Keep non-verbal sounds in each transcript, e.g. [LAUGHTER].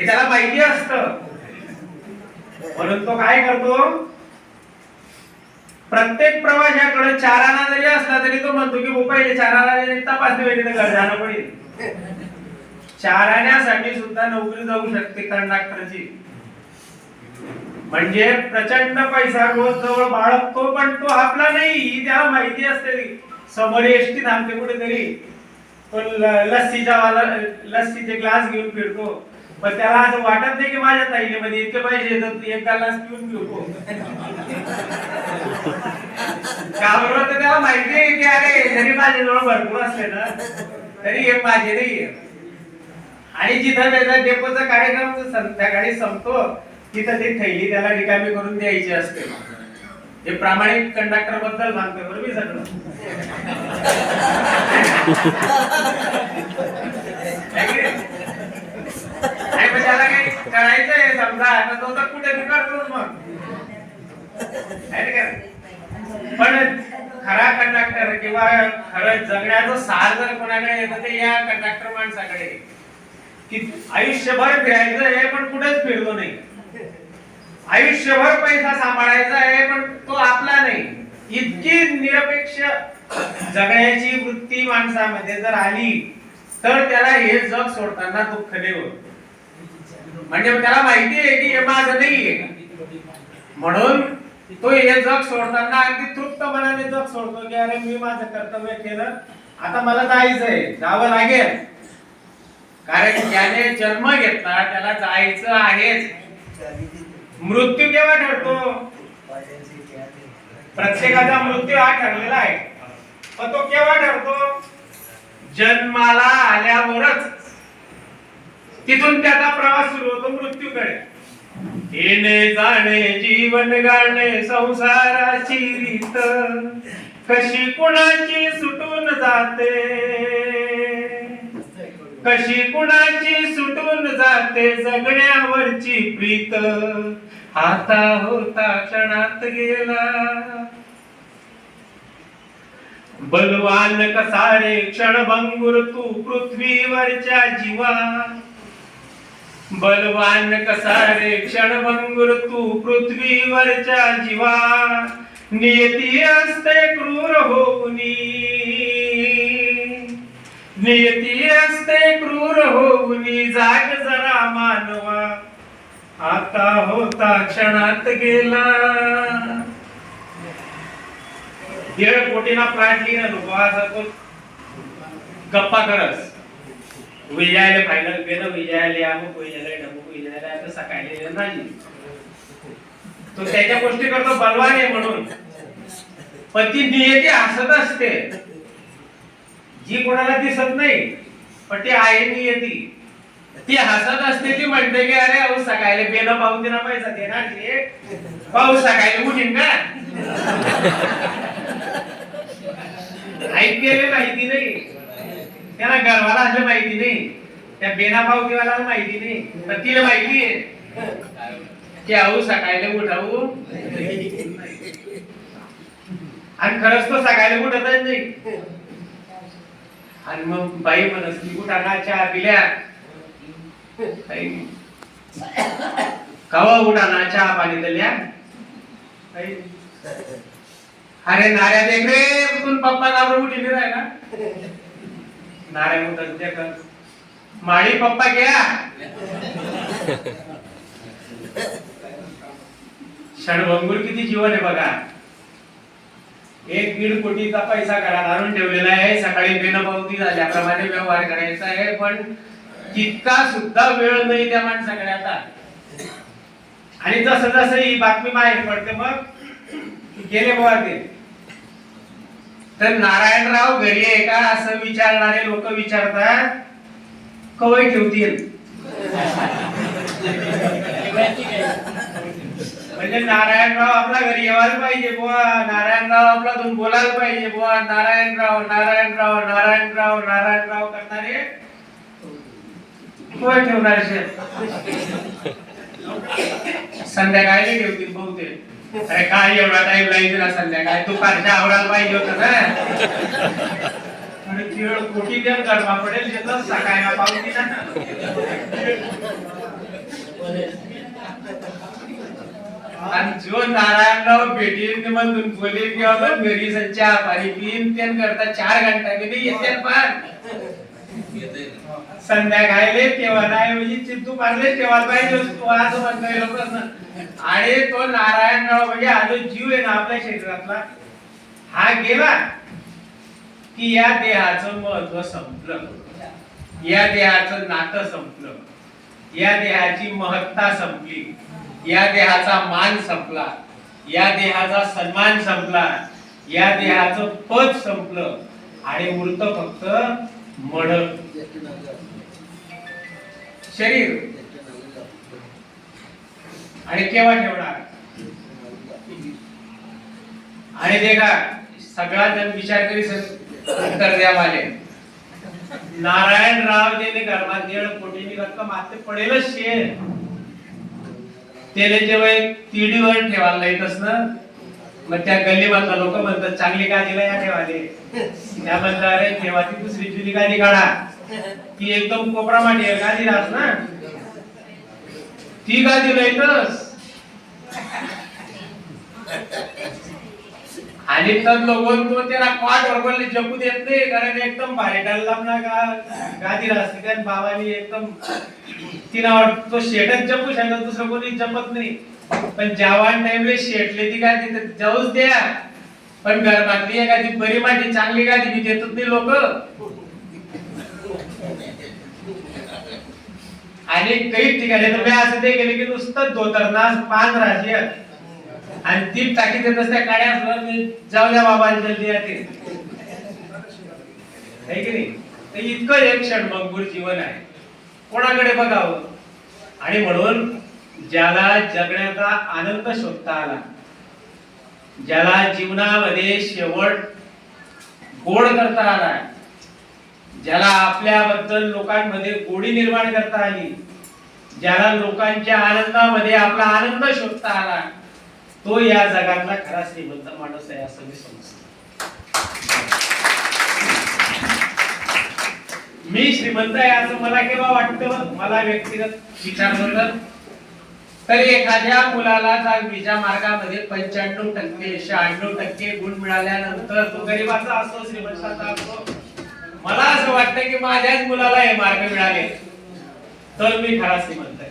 हे त्याला माहिती असत. म्हणून तो काय करतो? प्रत्येक प्रवाशाकडे चार आणा जरी असला तरी तो म्हणतो की पहिले चार आणा तपासणी वगैरे तर घर जाणं पडेल. चार आणण्यासाठी सुद्धा नोकरी जाऊ शकते कंडक्टरची. म्हणजे प्रचंड पैसा रोज जवळ बाळगतो पण तो आपला नाही ही त्याला माहिती असते समोर एसटी थांबते कुठेतरी. तो ल- लस्सीचा वाला लस्सीचे ग्लास घेऊन फिरतो. पण त्याला असं वाटत नाही की माझ्या ताईने इतके पैसे तू एक ग्लास पिऊन घेऊ. का बरोबर तर त्याला माहिती आहे की अरे जरी माझ्याजवळ भरपूर असले ना तरी हे माझे नाही आणि जिथं त्याचा डेपोचा कार्यक्रम संध्याकाळी संपतो तिथं ती थैली त्याला रिकामी करून द्यायची असते. हे प्रामाणिक कंडक्टरबद्दल सांगतोय बरोबर मी सगळं है की नाही? आणि मग त्याला काही करायचंय समजा आता तो तर कुठे बी करतोच मग. पण खरा कंडक्टर किंवा खरं जगण्याचं सार जर कोणाकडे येतं ते या कंडक्टर माणसाकडे की आयुष्यभर फिरायचं आहे पण कुठेच फिरलो नाही. आयुष्यभर पैसा सांभाळायचा आहे पण तो आपला नाही. इतकी निरपेक्ष जगण्याची वृत्ती माणसामध्ये जर आली तर त्याला हे जग सोडताना दुःख नाही होत. म्हणजे त्याला माहिती आहे की हे माझं नाहीये. म्हणून तो हे जग सोडताना अगदी तृप्त मनाने जग सोडतो की अरे मी माझं कर्तव्य केलं. आता मला जायचंय. जावं लागेल. कारण ज्याने जन्म घेतला त्याला जायचं आहेच मृत्यू केव्हा ठरतो? प्रत्येकाचा मृत्यू हा ठरलेला आहे. पण तो केव्हा ठरतो? जन्माला आल्यावरच. तिथून त्याचा प्रवास सुरू होतो मृत्यूकडे. येणे जाणे जीवन गाणे संसाराची रीत. कशी कुणाची सुटून जाते? कशी कुणाची सुटून जाते? जगण्यावरची प्रीत. आता होता क्षणात गेला. बलवान कसा रे क्षणभंगुर तू पृथ्वीवरच्या जीवा. बलवान कसा रे क्षणभंगुर तू पृथ्वीवरच्या जीवा. नियती असते क्रूर होऊनी. नियती असते क्रूर होऊनी जाग जरा मानवा. आता होता क्षणात गेला. येळ कोटीना प्राण लिहिला नको असा गप्पा करस. विजयाले फायनल केलं विजयाले अमुक विजयाले ढमुक विजयाले आता सकाळी नाही तो त्याच्या गोष्टी करतो बलवान आहे म्हणून. पण ती नियती हसत असते. जी कोणाला दिसत नाही पण ती आहे नियती. ती हसत असते ती म्हणते की अरे अहो सकाळी बेन पाहून दिना पैसा देणार ते. पाऊस सकाळी उठीन का? [LAUGHS] ऐकलेले माहिती नाही त्याला गर्वाला असलं माहिती नाही. त्या बेना पावतीवाला माहिती नाही. पण तिला माहिती आहे. की आऊ सकाळी उठाऊ. आणि खरंच तो सकाळी उठतच नाही. आणि मग बाई म्हणत की उठाना चहा पिल्या. काही नाही. कवा उठाना चहा पाणी दिल्या अरे नाऱ्या देख रे उठून पप्पा घाबरून उठी राहिला नाऱ्या उठत ते कर. माळी पप्पा घ्या. क्षणभंगूर किती जीवन आहे बघा. एक दीड कोटीचा पैसा घरात आणून ठेवलेला आहे. सकाळी बेनपावती झाल्याप्रमाणे व्यवहार करायचा आहे पण तितका सुद्धा वेळ नाही त्या माणसाकडे आता. आणि जसं जसं ही बातमी बाहेर पडते मग गेले बुवा ते. तर नारायणराव घरी आहे का असं विचारणारे लोक विचारतात? कवय ठेवतील. म्हणजे नारायणराव आपला घरी यायला पाहिजे बुवा. नारायणराव आपला तुम्ही बोलायला पाहिजे बुवा. नारायणराव नारायणराव नारायणराव नारायणराव करणारे कवय ठेवणार संध्याकाळी ठेवतील बहुतेक. अरे काय एवढा टाइम लाईन दिला संध्याकाळी तू फारशा आवडायला पाहिजे होत ना? आणि कोटी पडेल त्याचा सकाळला आणि जो नारायणराव भेटीन मधून बोलेल किंवा घरी संच्या पाणी पिन त्यान करता चार घंटा गेली येते पण संध्याकाळले तेव्हा नाही म्हणजे चित्तू पारले तेव्हा पाहिजे तू आज म्हणतोय लोक आणि तो नारायणराव म्हणजे हा जीव आहे ना आपल्या शरीरातला हा गेला की या देहाचं महत्त्व संपलं. या देहाचं नातं संपलं. या देहाची महत्ता संपली. या देहाचा मान संपला. या देहाचा सन्मान संपला. या देहाचं पद संपलं. आणि उरत फक्त मड शरीर. आणि केव्हा ठेवणार? आणि ते का सगळा जण विचार करी उत्तर द्या माले. नारायण राव जेने गर्भात देड कोटीनी रक्कम आते पडेलच शे. त्याने जेव्हा तिडीवर ठेवायला येतस ना मग त्या गल्लीमधला लोक म्हणतात चांगली गादीला या देवाने त्या म्हणतात अरे देवाची दुसरी जुनी गादी काढा. ती एकदम कोपरा मांडी आहे गादी राहत ना. ती गादी येतस आणि तर लोक तो त्याला क्वाट वरवरले जपू देत नाही कारण एकदम भारी डल्ला ना का गादी राहते. कारण बाबानी एकदम तिला वाटत तो शेटच जपू शकत दुसरं कोणी जपत नाही. पण जावान टाइमले शेटले ती गादी तर जाऊच द्या. पण घरमातली एखादी बरी माठी चांगली गादी मी देतच नाही लोक. आणि काही ठिकाणी तर मी असं ते गेले की नुसतं धोतरनास पान राशी आणि ती टाकी देत असत्या काड्या असल्यावर मी जाऊ द्या बाबा जल्दी येते की नाही? तर इतकं एक क्षण मंगूर जीवन आहे. कोणाकडे बघावं? आणि म्हणून ज्याला जगण्याचा आनंद शोधता आला. ज्याला जीवनामध्ये शेवट गोड करता आला ज्याला आपल्याबद्दल लोकांमध्ये गोडी निर्माण करता आली. ज्याला लोकांच्या आनंदामध्ये आपला आनंद शोधता आला. तो या जगातला खरा श्रीमंत माणूस आहे असं मी समजतो. मी श्रीमंत आहे असं मला केव्हा वाटतं? मला व्यक्तिगत विचार करत तर एखाद्या मुलाला दहावीच्या मार्गामध्ये पंच्याण्णव टक्के शहाण्णव टक्के गुण मिळाल्यानंतर तो गरीबाचा असतो श्रीमंताचा असतो मला असं वाटतं की माझ्याच मुलाला हे मार्ग मिळाले. तर मी खरा श्रीमंत आहे.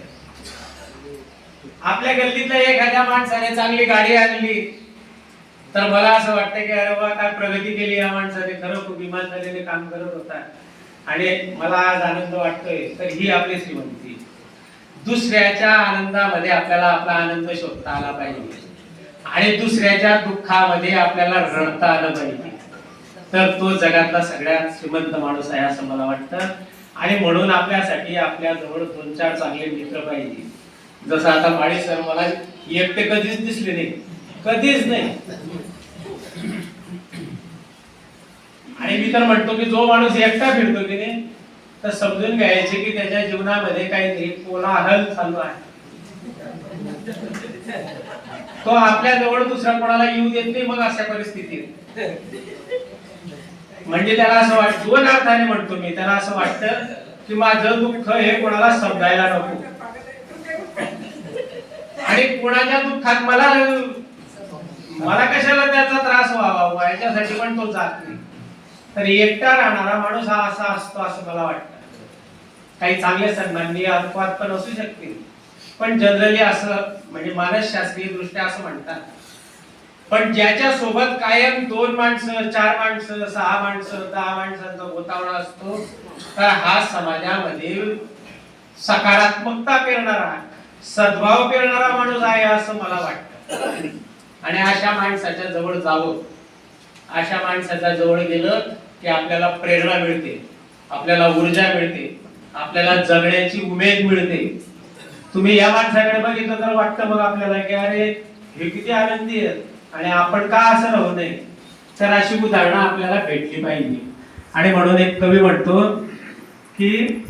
आपल्या गल्लीतल्या एखाद्या माणसाने चांगली गाडी आणली तर मला असं वाटतं की अरे बा काय प्रगती केली या माणसाने. खरं खूप इमानदारीने काम करत होता. आणि मला आज आनंद वाटतोय तर ही आपली श्रीमंती. दुसऱ्याच्या आनंदामध्ये आपल्याला आपला आनंद शोधता आला पाहिजे. आणि दुसऱ्याच्या दुःखामध्ये आपल्याला रडता आलं पाहिजे. तर तो जगातला सगळ्यात श्रीमंत माणूस आहे असं मला वाटतं. आणि म्हणून आपल्यासाठी आपल्या जवळ दोन चार चांगले मित्र पाहिजे. जसं आता माळी सर मला एकटे कधीच दिसले नाही. कधीच नाही. आणि मी तर म्हणतो की जो माणूस एकटा फिरतो की नाही तर समजून घ्यायचे की त्याच्या जीवनामध्ये काहीतरी कोलाहल चालू आहे. तो आपल्या जवळ दुसऱ्या कोणाला येऊ देत नाही मग अशा परिस्थितीत. म्हणजे त्याला असं वाटत दोन अर्थाने म्हणतो मी त्याला असं वाटतं की माझं दुःख हे कोणाला समजायला नको. आणि कोणाच्या दुःखात मला मला कशाला त्याचा त्रास व्हावा? हो, याच्यासाठी पण तो जात नाही. तर एकटा राहणारा माणूस हा असा असतो असं मला वाटतं. काही चांगले सन्माननीय अपवाद पण असू शकतील. पण जनरली असं म्हणजे मानसशास्त्रीय दृष्ट्या असं म्हणतात. पण ज्याच्या सोबत कायम दोन माणसं चार माणसं सहा माणसं दहा माणसांचा गोतावळा असतो तर हा समाजामध्ये सकारात्मकता पेरणारा सद्भाव पेरणारा माणूस आहे असं मला वाटतं. आणि अशा माणसाच्या जवळ जावं. अशा माणसाच्या जवळ गेलं की आपल्याला प्रेरणा मिळते आपल्याला ऊर्जा मिळते आपल्याला जगण्याची उमेद मिळते. तुम्ही या माणसाकडे बघितलं तर वाटतं मग आपल्याला की अरे हे किती आनंदी आहेत आणि आपण का असं राहू नये? तर अशी उदाहरणं आपल्याला भेटली पाहिजे. आणि म्हणून एक कवी म्हणतो की